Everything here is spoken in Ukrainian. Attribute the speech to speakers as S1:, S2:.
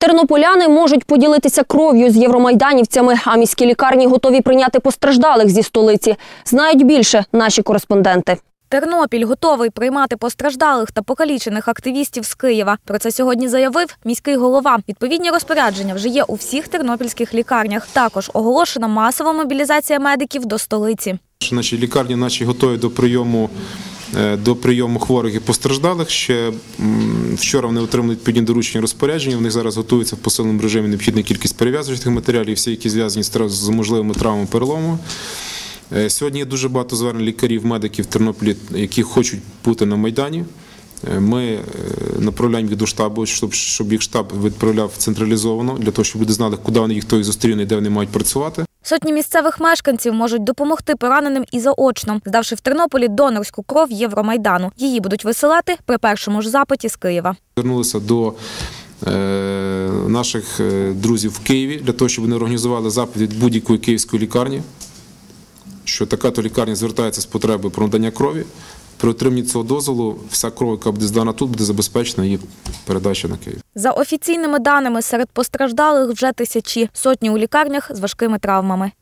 S1: Тернополяни можуть поділитися кров'ю з євромайданівцями, а міські лікарні готові прийняти постраждалих зі столиці. Знають більше наші кореспонденти.
S2: Тернопіль готовий приймати постраждалих та покалічених активістів з Києва. Про це сьогодні заявив міський голова. Відповідні розпорядження вже є у всіх тернопільських лікарнях. Також оголошена масова мобілізація медиків до столиці.
S3: Наші лікарні наші готові до прийому. Е, До прийому хворих і постраждалих ще вчора вони отримали відповідні доручення розпорядження. В них зараз готується в посиленому режимі необхідна кількість перев'язуючих матеріалів, всі, які зв'язані з можливими травмами перелому. Е, Сьогодні є дуже багато звернень лікарів, медиків в Тернополі, які хочуть бути на майдані. Е, Ми направляємо їх до штабу, щоб, щоб їх штаб відправляв централізовано для того, щоб люди знали, куди вони їх їх зустріне, і де вони мають працювати.
S2: Сотні місцевих мешканців можуть допомогти пораненим і заочно, здавши в Тернополі донорську кров Євромайдану. Її будуть висилати при першому ж запиті з Києва.
S3: Звернулися до е, наших е, друзів в Києві для того, щоб вони організували запит від будь-якої київської лікарні, що така то лікарня звертається з потреби про надання крові. При отриманні цього дозволу вся кров, яка буде здана тут, буде забезпечена її передача на Київ.
S2: За офіційними даними, серед постраждалих вже тисячі, сотні у лікарнях з важкими травмами.